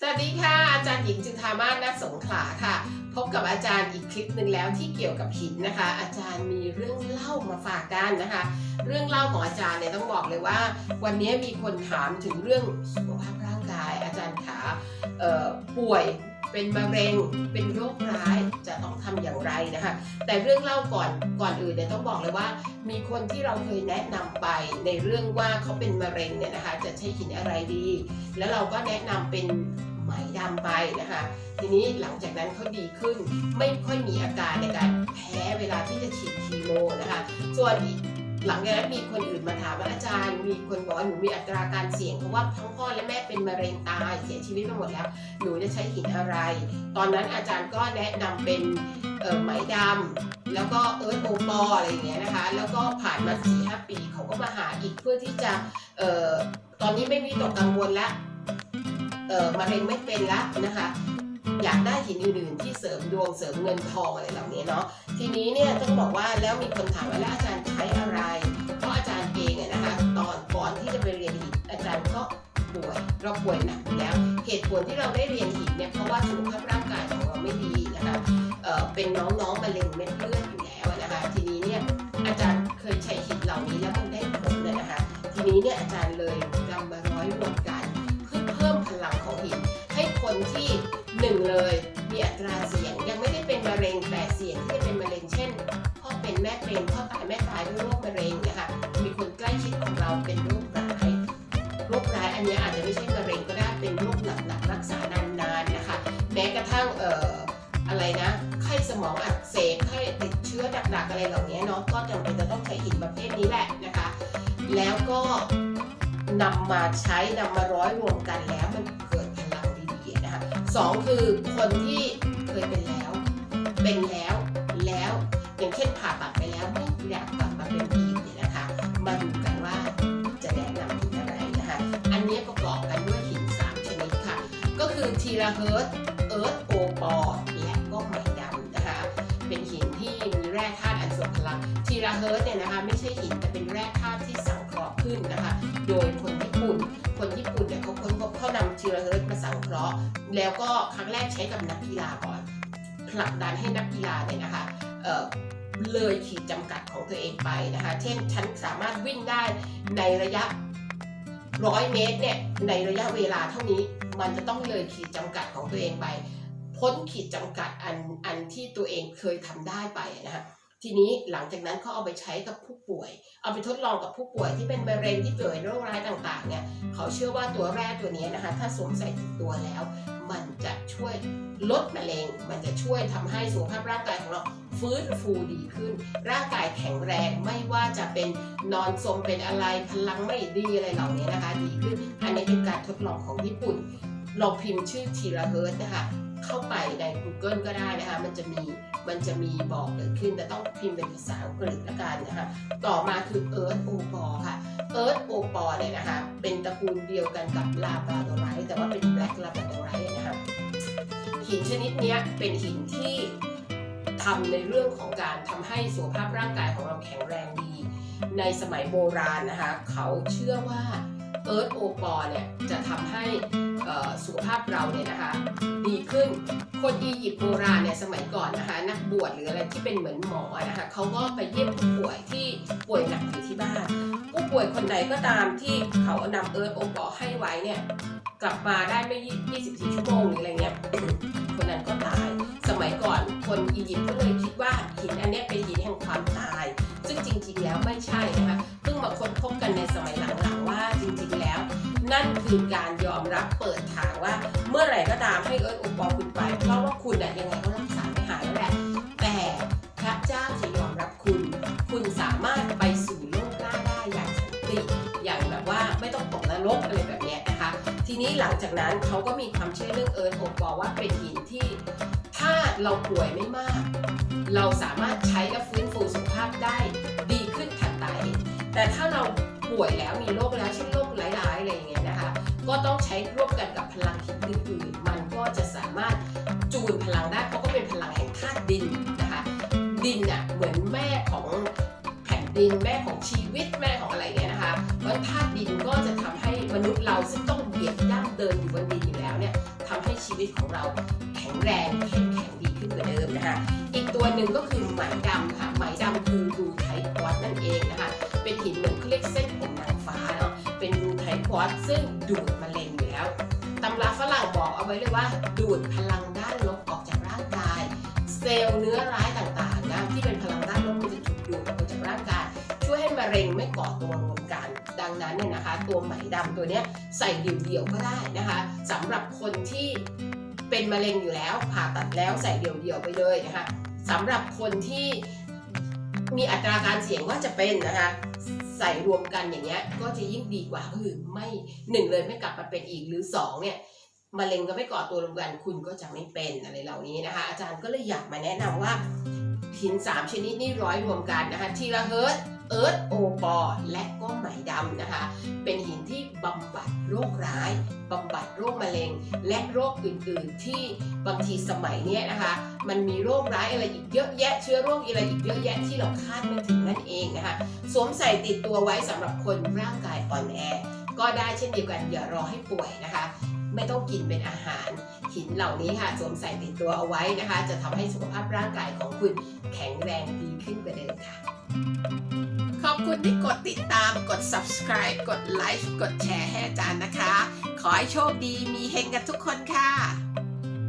สวัสดีค่ะ อาจารย์หญิงจุธามาศณสงขลาค่ะ พบกับอาจารย์อีกคลิปหนึ่งแล้วที่เกี่ยวกับหินนะคะ อาจารย์มีเรื่องเล่ามาฝากกันนะคะ เรื่องเล่าของอาจารย์เนี่ยต้องบอกเลยว่า วันนี้มีคนถามถึงเรื่องสุขภาพร่างกาย อาจารย์ขาเออป่วย เป็นมะเร็งเป็นโรคร้ายจะต้องทำอย่างไรนะคะ แต่เรื่องเล่าก่อนก่อนอื่นเนี่ยต้องบอกเลยว่า มีคนที่เราเคยแนะนำไปในเรื่องว่าเขาเป็นมะเร็งเนี่ยนะคะ จะใช้หินอะไรดี แล้วเราก็แนะนำเป็นไหมดำไปนะคะ ทีนี้หลังจากนั้นเขาดีขึ้น ไม่ค่อยมีอาการในการแพ้เวลาที่จะฉีดคีโมนะคะ ส่วนอีก หลังจากนั้นมีคนอื่นมาถามว่าอาจารย์ มีคนบอกว่าหนูมีอัตราการเสี่ยงเพราะว่าทั้งพ่อและแม่เป็นมะเร็งตายเสียชีวิตไปหมดแล้ว หนูจะใช้หินอะไร ตอนนั้นอาจารย์ก็แนะนำเป็นไหมดำแล้วก็เอิร์ธโอปอลอะไรอย่างเงี้ยนะคะ แล้วก็ผ่านมาสี่ห้าปีเขาก็มาหาอีกเพื่อที่จะเอ่อตอนนี้ไม่มีตกกังวลละเอ่อมะเร็งไม่เป็นละนะคะ อยากได้หินอื่นๆ ที่เสริมดวงเสริมเงินทองอะไรเหล่านี้เนาะทีนี้เนี่ยต้องบอกว่าแล้วมีคนถามว่าแล้วอาจารย์ใช้อะไร เพราะอาจารย์เองเนี่ยนะคะตอนก่อนที่จะไปเรียนหินอาจารย์ก็ป่วยเราป่วยหนักอยู่แล้วเหตุผลที่เราได้เรียนหินเนี่ยเพราะว่าสุขภาพร่างกายของเราไม่ดีนะคะเอ่อเป็นน้องๆมะเร็งเม็ดเลือดอยู่แล้วนะคะทีนี้เนี่ยอาจารย์เคยใช้หินเหล่านี้แล้วมันได้ผลเลยนะคะทีนี้เนี่ยอาจารย์เลย ราเสี่ยง ยังไม่ได้เป็นมะเร็งแต่เสี่ยงที่จะเป็นมะเร็งเช่นพ่อเป็นแม่เป็นพ่อตายแม่ตายด้วยโรคมะเร็งเนะคะมีคนใกล้ชิดของเราเป็นโรคร้ายโรคร้ายอันนี้อาจจะไม่ใช่มะเร็งก็ได้เป็นโรคหนักๆรักษานานๆนะคะแม้กระทั่งเอ่ออะไรนะไข้สมองอักเสบไข้ติดเชื้อดักๆอะไรเหล่านี้เนาะก็จำเป็นจะต้องใช้หินประเภทนี้แหละนะคะ แล้วก็นำมาใช้นำมาร้อยรวมกันแล้วมันเกิดพลังดีๆนะคะสองคือคนที่ ก็คือทีราเฮิร์ตเอิร์ธโอปอร์และก็ไหมดำนะคะเป็นหินที่มีแร่ธาตุอันทรงพลังทีราเฮิร์ตเนี่ยนะคะไม่ใช่หินแต่เป็นแร่ธาตุที่สังเคราะห์ขึ้นนะคะโดยคนญี่ปุ่น คนญี่ปุ่นเนี่ยเขาค้นพบเขานำทีราเฮิร์ตมาสังเคราะห์ แล้วก็ครั้งแรกใช้กับนักกีฬาก่อนผลักดันให้นักกีฬาเนี่ยนะคะเอ่อเลยขีดจำกัดของตัวเองไปนะคะ เช่น ฉันสามารถวิ่งได้ในระยะ ร้อยเมตรเนี่ยในระยะเวลาเท่านี้มันจะต้องเลยขีดจำกัดของตัวเองไป พ้นขีดจำกัดอันอันที่ตัวเองเคยทำได้ไปนะคะทีนี้หลังจากนั้นเขาเอาไปใช้กับผู้ป่วย เอาไปทดลองกับผู้ป่วยที่เป็นมะเร็งที่ป่วยโรคร้ายต่างๆเนี่ยเขาเชื่อว่าตัวแร่ตัวนี้นะคะ ถ้าสวมใส่ติดตัวแล้ว มันจะช่วยลดมะเร็ง มันจะช่วยทำให้สุขภาพร่างกายของเรา ฟื้นฟูดีขึ้น ร่างกายแข็งแรงไม่ว่าจะเป็นนอนสมเป็นอะไรพลังไม่ดีอะไรเหล่านี้นะคะ ดีขึ้น อันนี้เป็นการทดลองของญี่ปุ่นลองพิมพ์ชื่อทีละเฮิร์ตนะคะ เข้าไปใน Google ก็ได้นะคะ มันจะมีมันจะมีบอกเกิดขึ้น แต่ต้องพิมพ์เป็นภาษาอังกฤษละกันนะคะ ต่อมาคือ Earth o p o r ค่ะ Earth o p o r เนี่ยนะคะ เป็นตระกูลเดียวกันกับลาบาโดไรแต่ว่าเป็น Black ลาบาโดไรนะคะหินชนิดนี้เป็นหินที่ ทำในเรื่องของการทำให้สุขภาพร่างกายของเราแข็งแรงดี ในสมัยโบราณนะคะ เขาเชื่อว่าเอิร์ธโอปอเนี่ยจะทำให้สุขภาพเราเนี่ยนะคะ ดีขึ้น คนอียิปต์โบราณเนี่ยสมัยก่อนนะคะ นักบวชหรืออะไรที่เป็นเหมือนหมอนะคะเขาก็ไปเยี่ยมผู้ป่วยที่ป่วยหนักอยู่ที่บ้าน ผู้ป่วยคนใดก็ตามที่เขานำเอิร์ธโอปอให้ไว้เนี่ย กลับมาได้ไม่24 ชั่วโมงหรืออะไรเงี้ยคนนั้นก็ตาย สมัยก่อนคนอียิปต์ก็เลยคิดว่าหินอันเนี้ยเป็นหินแห่งความตาย ซึ่งจริง ๆ แล้วไม่ใช่นะคะเพิ่งมาค้นพบกันในสมัยหลังๆว่าจริงๆแล้ว นั่นคือการยอมรับเปิดทางว่า เมื่อไหร่ก็ตามให้เอออบอุปอคุณไป หลังจากนั้นเขาก็มีความเชื่อเรื่องเอิร์ธโอปอว่าเป็นหินที่ถ้าเราป่วยไม่มาก เราสามารถใช้และฟื้นฟูสุขภาพได้ดีขึ้นทันใดแต่ถ้าเราป่วยแล้วมีโรคแล้วเช่นโรคร้ายๆอะไรอย่างเงี้ยนะคะ ก็ต้องใช้ร่วมกันกับพลังหินอื่นๆมันก็จะสามารถจูนพลังได้เพราะก็เป็นพลังแห่งธาตุดินนะคะดิน ดินแม่ของชีวิตแม่ของอะไรเนี่ยนะคะเพราะธาตุดินก็จะทำให้มนุษย์เราซึ่งต้องเหยียบย่ำเดินอยู่บนดินอยู่แล้วเนี่ยทำให้ชีวิตของเราแข็งแรงแข็งแข็งดีขึ้นกว่าเดิมนะคะอีกตัวหนึ่งก็คือไหมดำค่ะไหมดำคือรูไทควอตนั่นเองนะคะเป็นหินเหมือนเขาเรียกเส้นผมนางฟ้าเนาะเป็นรูไทควอตซึ่งดูดมะเร็งอยู่แล้วตำราฝรั่งบอกเอาไว้เลยว่า ดูดพลังด้านลบออกจากร่างกาย เซลล์เนื้อร้ายต่างๆนะที่เป็นพลังด้านลบมันจะถูกดูดะเร็งไม่ก่อตัวรวมกัน ดังนั้นเนี่ยนะคะ ตัวไหมดำตัวเนี้ยใส่เดี่ยวๆก็ได้นะคะสำหรับคนที่เป็นมะเร็งอยู่แล้วผ่าตัดแล้วใส่เดี่ยวๆไปเลยนะคะสำหรับคนที่มีอัตราการเสี่ยงว่าจะเป็นนะคะใส่รวมกันอย่างเงี้ยก็จะยิ่งดีกว่าก็คือไม่หนึ่งเลยไม่กลับมาเป็นอีกหรือสองเนี่ยมะเร็งก็ไม่ก่อตัวรวมกันคุณก็จะไม่เป็นอะไรเหล่านี้นะคะ อาจารย์ก็เลยอยากมาแนะนำว่าหิน3ชนิดนี้ร้อยรวมกันนะคะทีละเฮิร์ต เอิร์ธโอปอและก็ไหมดำนะคะ เป็นหินที่บำบัดโรคร้ายบำบัดโรคมะเร็ง และโรคอื่น ๆ ที่บางทีสมัยเนี้ยนะคะ มันมีโรคร้ายอะไรอีกเยอะแยะเชื้อโรคอะไรอีกเยอะแยะที่เราคาดไม่ถึงนั่นเองนะคะสวมใส่ติดตัวไว้สำหรับคนร่างกายอ่อนแอก็ได้เช่นเดียวกันอย่ารอให้ป่วยนะคะ ไม่ต้องกินเป็นอาหาร หินเหล่านี้ค่ะสวมใส่ติดตัวเอาไว้นะคะ จะทำให้สุขภาพร่างกายของคุณแข็งแรงดีขึ้นกว่าเดิมค่ะ ขอบคุณที่กดติดตามกด subscribe กดไลค์กดแชร์ให้อาจารย์นะคะ ขอให้โชคดีมีเฮงกันทุกคนค่ะ